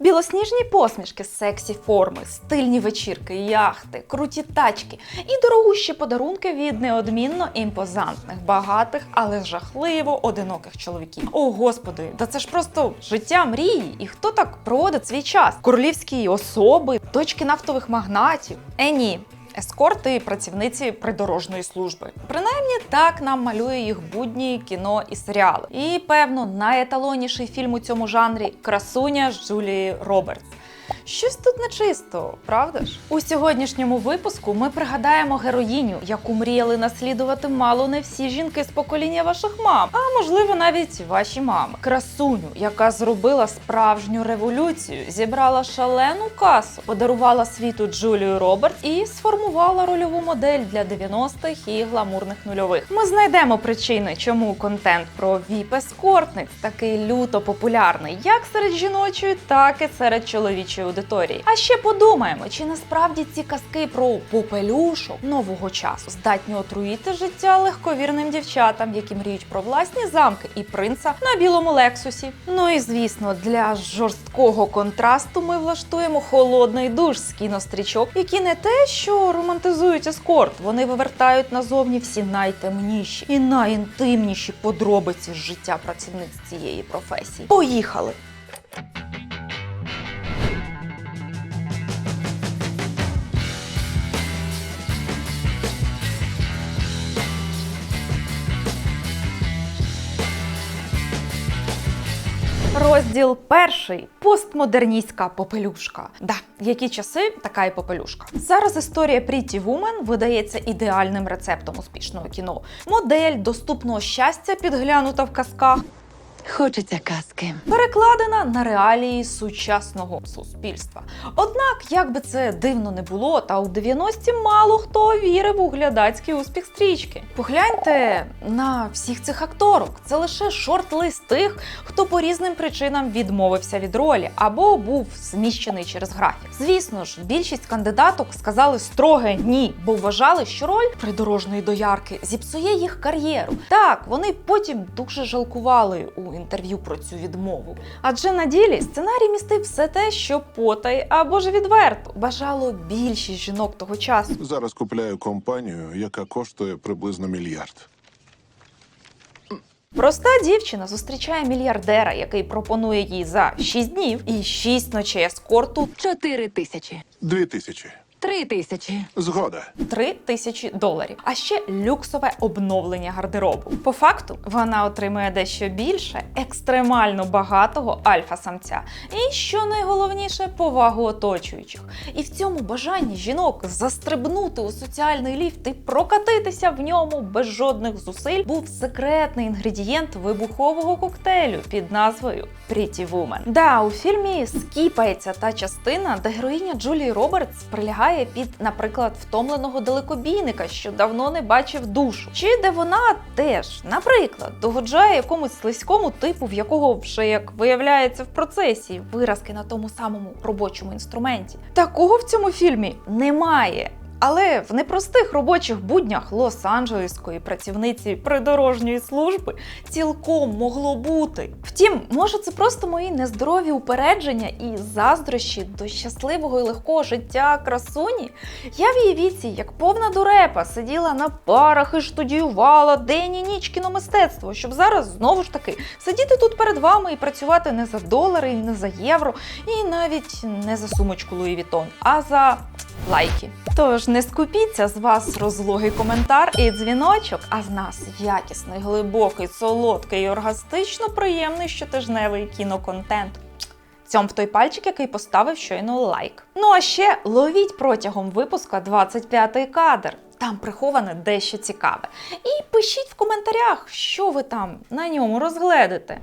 Білосніжні посмішки, сексі форми, стильні вечірки, яхти, круті тачки і дорогущі подарунки від неодмінно імпозантних, багатих, але жахливо одиноких чоловіків. О господи, да це ж просто життя мрії. І хто так проводить свій час? Королівські особи, дочки нафтових магнатів. Е, ні. Ескорти працівниці придорожної служби. Принаймні так нам малює їх будні кіно і серіали. І певно, найеталонніший фільм у цьому жанрі красуня з Джулії Робертс. Щось тут нечисто, правда ж? У сьогоднішньому випуску ми пригадаємо героїню, яку мріяли наслідувати мало не всі жінки з покоління ваших мам, а можливо навіть ваші мами. Красуню, яка зробила справжню революцію, зібрала шалену касу, подарувала світу Джулію Робертс і сформувала рольову модель для 90-х і гламурних нульових. Ми знайдемо причини, чому контент про віп-ескортниць такий люто популярний, як серед жіночої, так і серед чоловічої. А ще подумаємо, чи насправді ці казки про попелюшок нового часу здатні отруїти життя легковірним дівчатам, які мріють про власні замки і принца на білому лексусі. Ну і звісно, для жорсткого контрасту ми влаштуємо холодний душ з кінострічок, які не те, що романтизують ескорт, вони вивертають назовні всі найтемніші і найінтимніші подробиці з життя працівниць цієї професії. Поїхали! Розділ перший постмодерністська попелюшка. Да, які часи така і попелюшка. Зараз історія Pretty Woman видається ідеальним рецептом успішного кіно. Модель доступного щастя підглянута в казках, Хочеться казки. перекладена на реалії сучасного суспільства. Однак, як би це дивно не було, та у 90-ті мало хто вірив у глядацький успіх стрічки. Погляньте на всіх цих акторок. Це лише шорт-лист тих, хто по різним причинам відмовився від ролі або був зміщений через графік. Звісно ж, більшість кандидаток сказали строге ні, бо вважали, що роль придорожної доярки зіпсує їх кар'єру. Так, вони потім дуже жалкували у інтерв'ю про цю відмову. Адже на ділі сценарій містив все те, що потай або ж відверто бажало більшість жінок того часу. Зараз купляю компанію, яка коштує приблизно мільярд. Проста дівчина зустрічає мільярдера, який пропонує їй за 6 днів і 6 ночей ескорту Чотири тисячі. Дві тисячі. Три тисячі. Згода. 3 тисячі доларів, а ще люксове обновлення гардеробу. По факту вона отримує дещо більше екстремально багатого альфа-самця, і що найголовніше, повагу оточуючих. І в цьому бажанні жінок застрибнути у соціальний ліфт і прокатитися в ньому без жодних зусиль був секретний інгредієнт вибухового коктейлю під назвою Pretty Woman. Да, у фільмі скіпається та частина, де героїня Джулії Робертс прилягає під, наприклад, втомленого далекобійника, що давно не бачив душу, чи де вона теж, наприклад, догоджає якомусь слизькому типу, в якого вже як виявляється в процесі виразки на тому самому робочому інструменті. Такого в цьому фільмі немає. Але в непростих робочих буднях Лос-Анджелеської працівниці придорожньої служби цілком могло бути. Втім, може, це просто мої нездорові упередження і заздрощі до щасливого і легкого життя красуні. Я в її віці, як повна дурепа, сиділа на парах і студіювала день і ніч кіномистецтво, щоб зараз знову ж таки сидіти тут перед вами і працювати не за долари, і не за євро, і навіть не за сумочку Луї Вітон, а за лайки. Тож не скупіться з вас розлогий коментар і дзвіночок, а з нас якісний, глибокий, солодкий і оргастично приємний щотижневий кіноконтент. Цьом в той пальчик, який поставив щойно лайк. Ну а ще ловіть протягом випуска 25-й кадр. Там приховане дещо цікаве. І пишіть в коментарях, що ви там на ньому розгледите.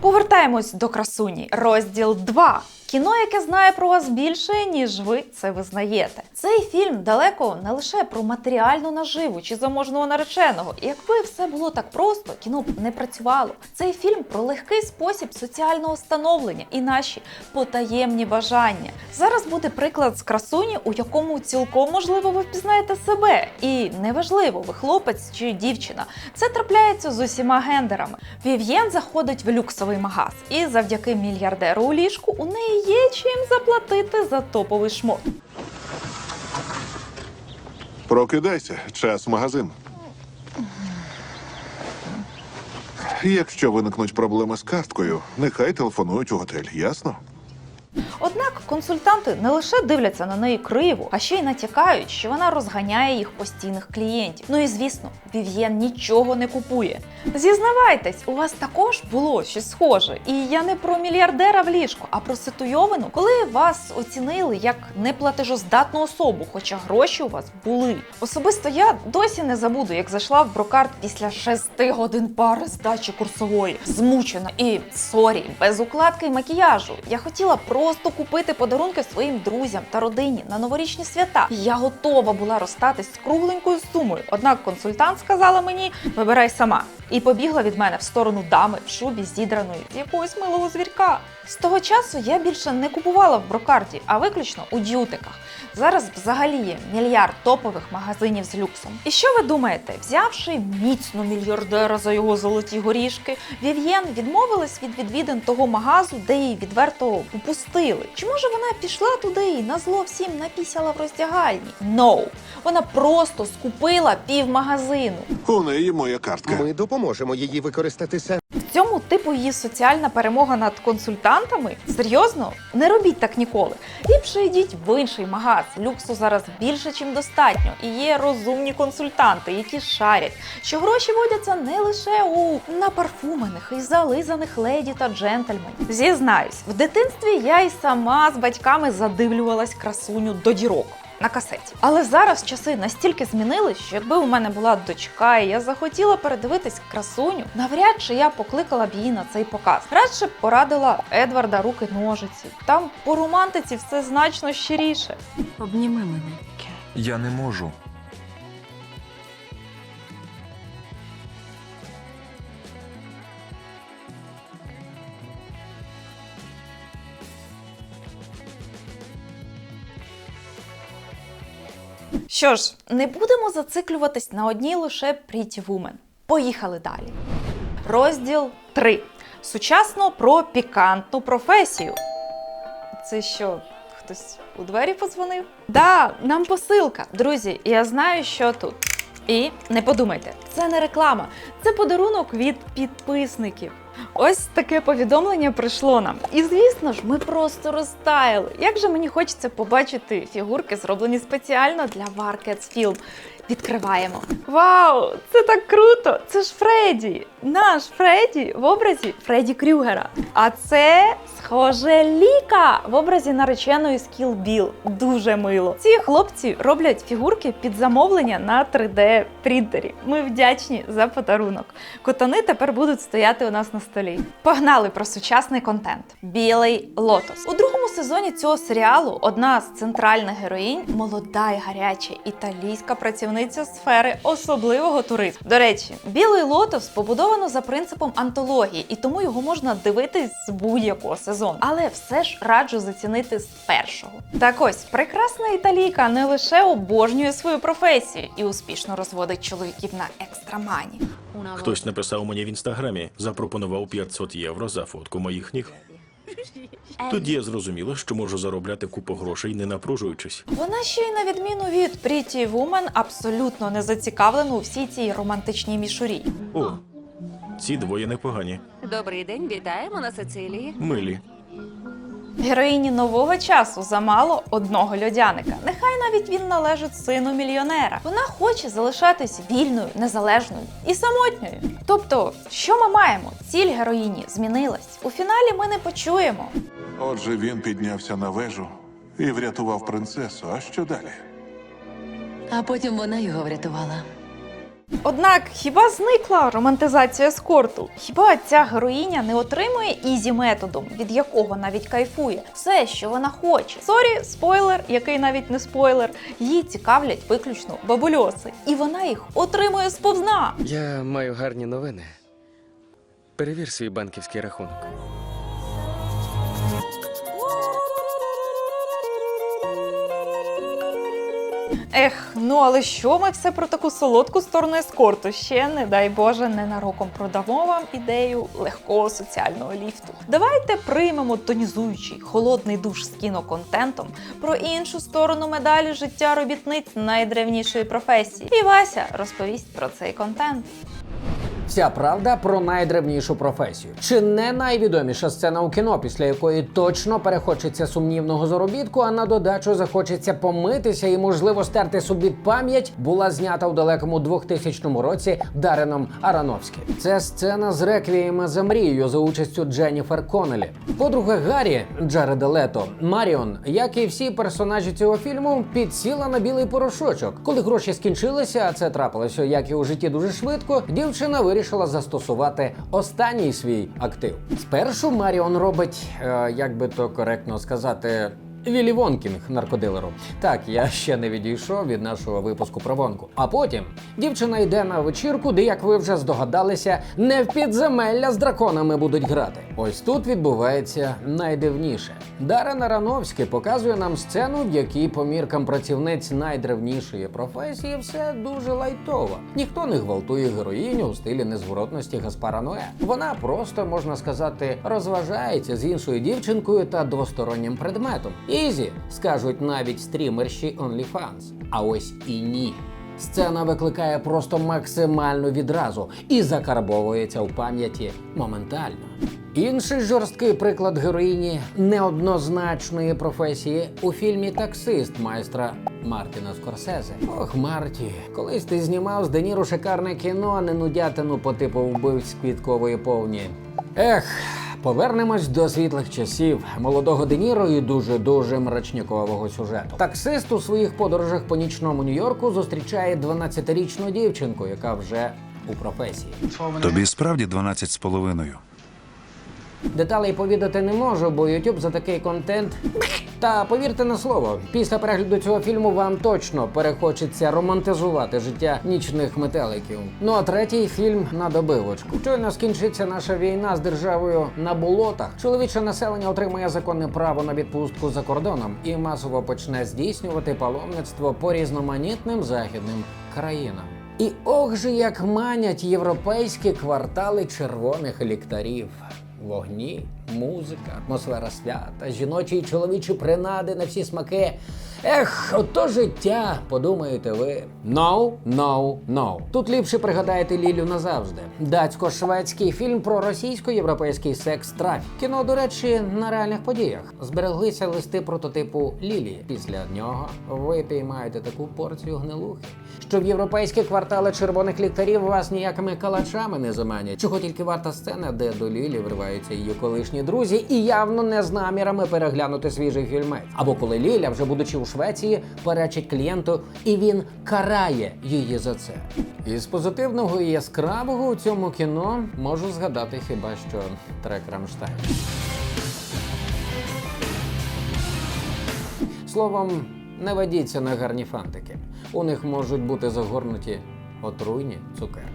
Повертаємось до красуні. Розділ 2. Кіно, яке знає про вас більше, ніж ви це визнаєте. Цей фільм далеко не лише про матеріальну наживу чи заможного нареченого. Якби все було так просто, кіно б не працювало. Цей фільм про легкий спосіб соціального становлення і наші потаємні бажання. Зараз буде приклад з красуні, у якому цілком можливо ви впізнаєте себе. І неважливо, ви хлопець чи дівчина. Це трапляється з усіма гендерами. Вів'єн заходить в люксовий магаз. І завдяки мільярдеру у ліжку у неї є чим заплатити за топовий шмот. Прокидайся, час в магазин. Якщо виникнуть проблеми з карткою, нехай телефонують у готель, ясно? Однак консультанти не лише дивляться на неї криво, а ще й натякають, що вона розганяє їх постійних клієнтів. Ну і звісно, Вів'єн нічого не купує. Зізнавайтесь, у вас також було щось схоже. І я не про мільярдера в ліжку, а про ситуйовину, коли вас оцінили як неплатежоздатну особу, хоча гроші у вас були. Особисто я досі не забуду, як зайшла в брокарт після шести годин пари здачі курсової, змучена і сорі, без укладки і макіяжу. Я хотіла просто купити подарунки своїм друзям та родині на новорічні свята. Я готова була розстатись з кругленькою сумою. Однак консультант сказала мені: вибирай сама. І побігла від мене в сторону дами в шубі зідраної з якогось милого звірка. З того часу я більше не купувала в брокарті, а виключно у д'ютиках. Зараз взагалі є мільярд топових магазинів з люксом. І що ви думаєте, взявши міцно мільярдера за його золоті горішки, Вів'єн відмовилась від відвідин того магазу, де її відверто упустили? Чи може вона пішла туди і на зло всім напісяла в роздягальні? No! Вона просто скупила пів магазину. У неї моя картка. Ми допоможемо її використати самі. В цьому типу її соціальна перемога над консультантами? Серйозно? Не робіть так ніколи. Ліпше йдіть в інший магаз. Люксу зараз більше, чим достатньо. І є розумні консультанти, які шарять, що гроші водяться не лише у напарфумених і зализаних леді та джентльменів. Зізнаюсь, в дитинстві я й сама з батьками задивлювалась красуню до дірок на касеті. Але зараз часи настільки змінились, що якби у мене була дочка, і я захотіла передивитись красуню, навряд чи я покликала б її на цей показ. Радше б порадила Едварда руки ножиці. Там по романтиці все значно щиріше. Обніми мене. Я не можу. Що ж, не будемо зациклюватись на одній лише Pretty Woman. Поїхали далі. Розділ 3. Сучасно про пікантну професію. Це що, хтось у двері подзвонив? Да, нам посилка. Друзі, я знаю, що тут. І не подумайте, це не реклама, це подарунок від підписників. Ось таке повідомлення прийшло нам. І звісно ж, ми просто розтаяли. Як же мені хочеться побачити фігурки, зроблені спеціально для Warcats Film. Відкриваємо. Вау! Це так круто! Це ж Фредді! Наш Фредді в образі Фредді Крюгера. А це схоже Ліка в образі нареченої з Kill Bill. Дуже мило. Ці хлопці роблять фігурки під замовлення на 3D принтері. Ми вдячні за подарунок. Котани тепер будуть стояти у нас на столі. Погнали про сучасний контент. Білий лотос. У другому сезоні цього серіалу одна з центральних героїнь молода і гаряча італійська працівниця сфери особливого туризму. До речі, білий лотос побудовано за принципом антології, і тому його можна дивитись з будь-якого сезону. Але все ж раджу зацінити з першого. Так ось прекрасна італійка не лише обожнює свою професію і успішно розводить чоловіків на екстрамані. Хтось написав мені в інстаграмі, запропонував 500 євро за фотку моїх ніг. Тоді я зрозуміла, що можу заробляти купу грошей, не напружуючись. Вона ще й на відміну від Pretty Woman абсолютно не зацікавлена у всій цій романтичній мішурі. О, ці двоє непогані. Добрий день, вітаємо на Сицилії. Милі. Героїні нового часу замало одного льодяника. Нехай навіть він належить сину мільйонера. Вона хоче залишатись вільною, незалежною і самотньою. Тобто, що ми маємо? Ціль героїні змінилась. У фіналі ми не почуємо. Отже, він піднявся на вежу і врятував принцесу. А що далі? А потім вона його врятувала. Однак хіба зникла романтизація ескорту? Хіба ця героїня не отримує ізі методом, від якого навіть кайфує? Все, що вона хоче. Сорі, спойлер, який навіть не спойлер. Її цікавлять виключно бабульоси, і вона їх отримує сповзна. Я маю гарні новини. Перевір свій банківський рахунок. Ех, ну але що ми все про таку солодку сторону ескорту? Ще не дай Боже, ненароком продамо вам ідею легкого соціального ліфту. Давайте приймемо тонізуючий холодний душ з кіноконтентом про іншу сторону медалі життя робітниць найдревнішої професії. І Вася розповість про цей контент. Вся правда про найдревнішу професію. Чи не найвідоміша сцена у кіно, після якої точно перехочеться сумнівного заробітку, а на додачу захочеться помитися і, можливо, стерти собі пам'ять, була знята у далекому 2000 році Дареном Аронофським. Це сцена з реквієма за мрією за участю Дженніфер Коннелі. Подруга Гаррі Джареда Лето Маріон, як і всі персонажі цього фільму, підсіла на білий порошочок. Коли гроші скінчилися, а це трапилося як і у житті дуже швидко, дівчина вирішила застосувати останній свій актив. Спершу Маріон робить, е, як би то коректно сказати. Віллі Вонкінг наркодилеру. Так, я ще не відійшов від нашого випуску про Вонку. А потім дівчина йде на вечірку, де, як ви вже здогадалися, не в підземелля з драконами будуть грати. Ось тут відбувається найдивніше. Дарен Арановський показує нам сцену, в якій по міркам працівниць найдревнішої професії все дуже лайтово. Ніхто не гвалтує героїню у стилі незворотності Гаспара Ное. Вона просто можна сказати розважається з іншою дівчинкою та двостороннім предметом. Ізі, скажуть навіть стрімерші OnlyFans. А ось і ні. Сцена викликає просто максимальну відразу і закарбовується в пам'яті моментально. Інший жорсткий приклад героїні неоднозначної професії у фільмі Таксист майстра Мартіна Скорсезе. Ох, Марті, колись ти знімав з Деніру шикарне кіно, а не нудятину по типу вбивць квіткової повні. Ех, повернемось до світлих часів молодого Деніро і дуже дуже мрачнікового сюжету. Таксист у своїх подорожах по нічному Нью-Йорку зустрічає 12-річну дівчинку, яка вже у професії. Тобі справді 12 з половиною. Деталей повідати не можу, бо YouTube за такий контент. Та повірте на слово, після перегляду цього фільму вам точно перехочеться романтизувати життя нічних метеликів. Ну а третій фільм на добивочку. Щойно скінчиться наша війна з державою на болотах. Чоловіче населення отримає законне право на відпустку за кордоном і масово почне здійснювати паломництво по різноманітним західним країнам. І ох же як манять європейські квартали червоних ліхтарів. Вогні, музика, атмосфера свята, жіночі і чоловічі принади на всі смаки. Ех, ото життя, подумаєте ви. No, no, no. Тут ліпше пригадаєте Лілю назавжди. Датсько-шведський фільм про російсько-європейський секс трафік. Кіно, до речі, на реальних подіях. Збереглися листи прототипу Лілії. Після нього ви піймаєте таку порцію гнилухи, що в європейські квартали червоних ліхтарів вас ніякими калачами не заманять. Чого тільки варта сцена, де до Лілі вриваються її колишні друзі, і явно не з намірами переглянути свіжий фільмець. Або коли Ліля, вже будучи у Швеції, перечить клієнту, і він карає її за це. Із позитивного і яскравого у цьому кіно можу згадати хіба що трек Рамштайн. Словом, не ведіться на гарні фантики. У них можуть бути загорнуті отруйні цукерки.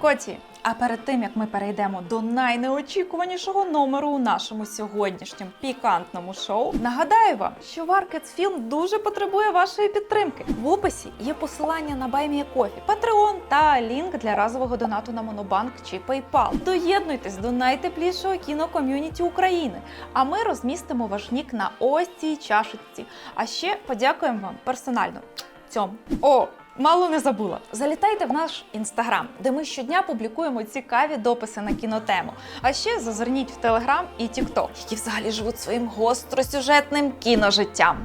Коті, а перед тим як ми перейдемо до найнеочікуванішого номеру у нашому сьогоднішньому пікантному шоу, нагадаю вам, що Варкетс Філм дуже потребує вашої підтримки. В описі є посилання на BuyMeACoffee, Patreon та лінк для разового донату на Монобанк чи PayPal. Доєднуйтесь до найтеплішого кіноком'юніті України. А ми розмістимо ваш нік на ось цій чашечці. А ще подякуємо вам персонально. Цьому. О, Мало не забула. Залітайте в наш інстаграм, де ми щодня публікуємо цікаві дописи на кінотему. А ще зазирніть в Телеграм і Тікток, які взагалі живуть своїм гостросюжетним кіножиттям.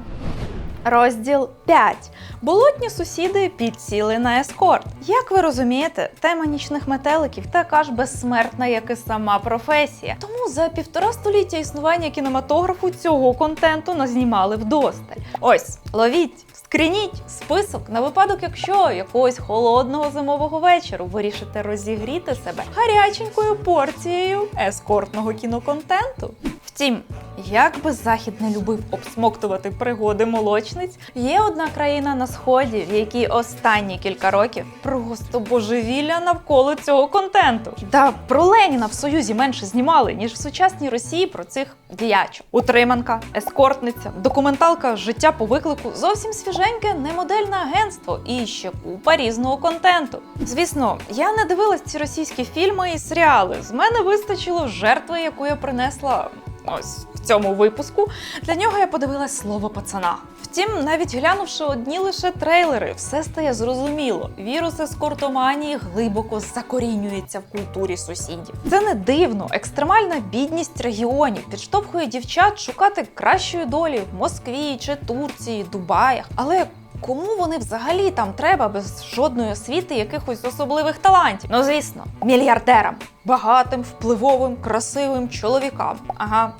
Розділ 5. Болотні сусіди підсіли на ескорт. Як ви розумієте, тема нічних метеликів така ж безсмертна, як і сама професія. Тому за півтора століття існування кінематографу цього контенту назнімали вдосталь. Ось, ловіть, скрініть список на випадок, якщо якогось холодного зимового вечору вирішите розігріти себе гаряченькою порцією ескортного кіноконтенту. Втім, Як би захід не любив обсмоктувати пригоди молочниць, є одна країна на сході, в якій останні кілька років просто божевілля навколо цього контенту. Да про Леніна в Союзі менше знімали, ніж в сучасній Росії про цих діячок. Утриманка, ескортниця, документалка життя по виклику, зовсім свіженьке немодельне агентство і ще купа різного контенту. Звісно, я не дивилась ці російські фільми і серіали. З мене вистачило жертви, яку я принесла ось цьому випуску. Для нього я подивилась слово пацана. Втім, навіть глянувши одні лише трейлери, все стає зрозуміло. Вірус ескортоманії глибоко закорінюється в культурі сусідів. Це не дивно. Екстремальна бідність регіонів підштовхує дівчат шукати кращої долі в Москві чи Турції, Дубаях. Але Кому вони взагалі там треба без жодної освіти якихось особливих талантів? Ну звісно, мільярдерам, багатим, впливовим, красивим чоловікам. Ага.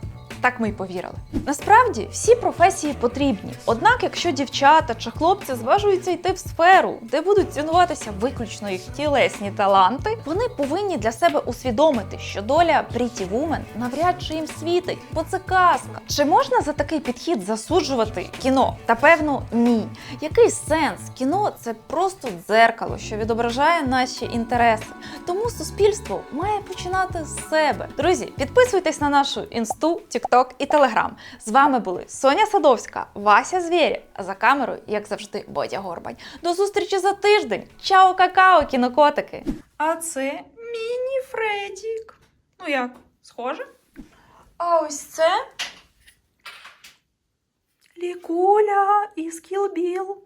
Так ми й повірили. Насправді всі професії потрібні. Однак, якщо дівчата чи хлопці зважуються йти в сферу, де будуть цінуватися виключно їх тілесні таланти, вони повинні для себе усвідомити, що доля Pretty Woman навряд чи їм світить, бо це казка. Чи можна за такий підхід засуджувати кіно? Та певно, ні. Який сенс? Кіно це просто дзеркало, що відображає наші інтереси. Тому суспільство має починати з себе. Друзі, підписуйтесь на нашу інсту, тікток і телеграм. З вами були Соня Садовська, Вася Звєрєв, а за камерою, як завжди, Бодя Горбань. До зустрічі за тиждень. Чао, какао, кінокотики! А це міні Фредік. Ну як, схоже? А ось це Лікуля із Кілбіл.